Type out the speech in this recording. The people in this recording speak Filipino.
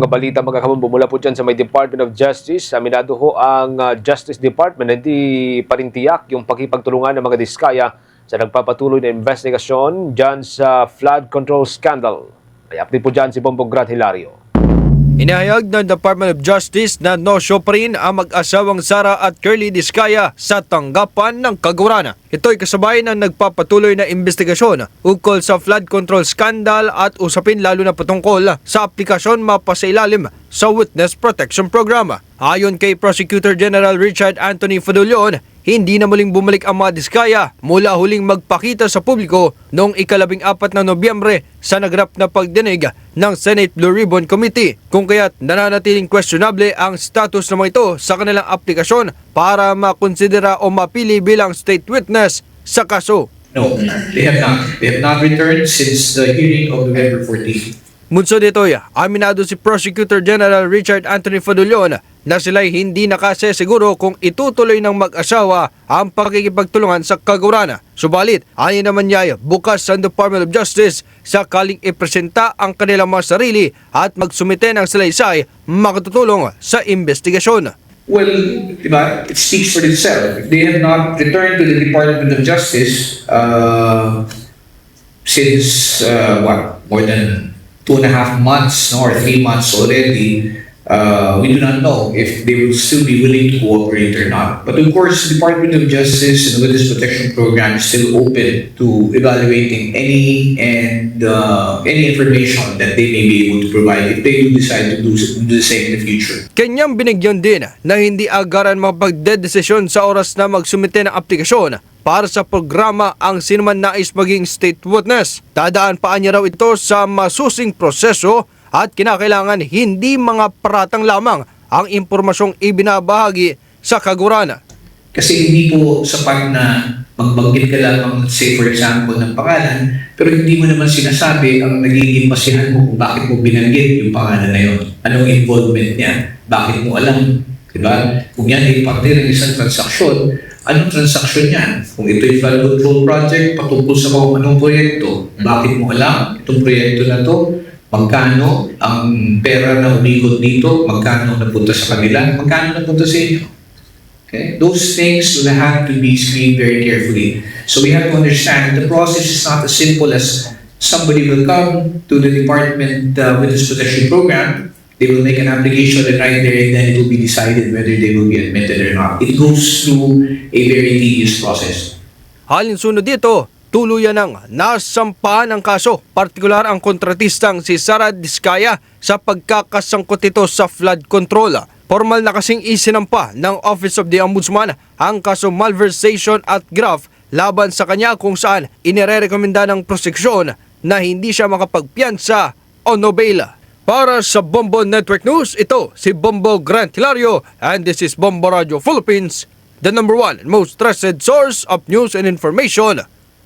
Mga balita mga kamon bumula po dyan sa may Department of Justice. Aminado ho ang ah, Justice Department na hindi pa rin tiyak yung pakipagtulungan ng mga diskaya sa nagpapatuloy na investigasyon dyan sa flood control scandal. May update po dyan si Bombong Hilario. Inahayag ng Department of Justice na no-show ang mag-asawang Sara at Curly Diskaya sa tanggapan ng Kagurana. Ito'y kasabay ng nagpapatuloy na investigasyon ukol sa flood control scandal at usapin lalo na patungkol sa aplikasyon mapasailalim sa Witness Protection Program. Ayon kay Prosecutor General Richard Anthony Fadulion, hindi na muling bumalik ang mga diskaya mula huling magpakita sa publiko noong ikalabing apat na Nobyembre sa nagrap na pagdinig ng Senate Blue Ribbon Committee kung kaya't nananatiling questionable ang status ng mga ito sa kanilang aplikasyon para makonsidera o mapili bilang state witness sa kaso. No, they have not. They have not returned since the hearing of November 14. Munso dito'y aminado si Prosecutor General Richard Anthony Fadulion na sila'y hindi nakasesiguro kung itutuloy ng mag-asawa ang pakikipagtulungan sa kagurana. Subalit, ayon naman niya bukas sa Department of Justice sakaling ipresenta ang kanilang mga sarili at magsumite ng salaysay makatutulong sa investigasyon. Well, diba, it speaks for itself. They have not returned to the Department of Justice uh, since, uh, what, more than two and a half months no, or three months already, uh, we do not know if they will still be willing to cooperate or not. But of course, the Department of Justice and the Witness Protection Program is still open to evaluating any and uh, any information that they may be able to provide if they do decide to do, do the same in the future. Kanyang binigyan din na hindi agaran mapagdedesisyon sa oras na magsumite ng aplikasyon para sa programa ang sinuman nais maging state witness. Dadaan pa niya raw ito sa masusing proseso at kinakailangan hindi mga paratang lamang ang impormasyong ibinabahagi sa kagurana. Kasi hindi po sapat na magbanggit ka lamang, say for example, ng pangalan, pero hindi mo naman sinasabi ang nagiging basihan mo kung bakit mo binanggit yung pangalan na yun. Anong involvement niya? Bakit mo alam? Diba? Kung yan ay parte ng isang transaksyon, anong transaksyon yan? Kung ito yung flood control project, patungkol sa kung anong proyekto, bakit mo alam itong proyekto na to? Magkano ang pera na umikot dito? Magkano napunta sa kanila? Magkano napunta sa inyo? Okay? Those things have to be screened very carefully. So we have to understand the process is not as simple as somebody will come to the department uh, with this protection program, they will make an application and right there and then it will be decided whether they will be admitted or not. It goes through a very tedious process. Halinsunod dito, tuluyan ng nasampahan ng kaso, partikular ang kontratistang si Sara Diskaya sa pagkakasangkot ito sa flood control. Formal na kasing isinampa ng Office of the Ombudsman ang kaso malversation at graft laban sa kanya kung saan inirerekomenda ng proseksyon na hindi siya makapagpiansa o no bail. Para sa Bombo Network News, ito si Bombo Grant Hilario and this is Bombo Radio Philippines, the number one and most trusted source of news and information.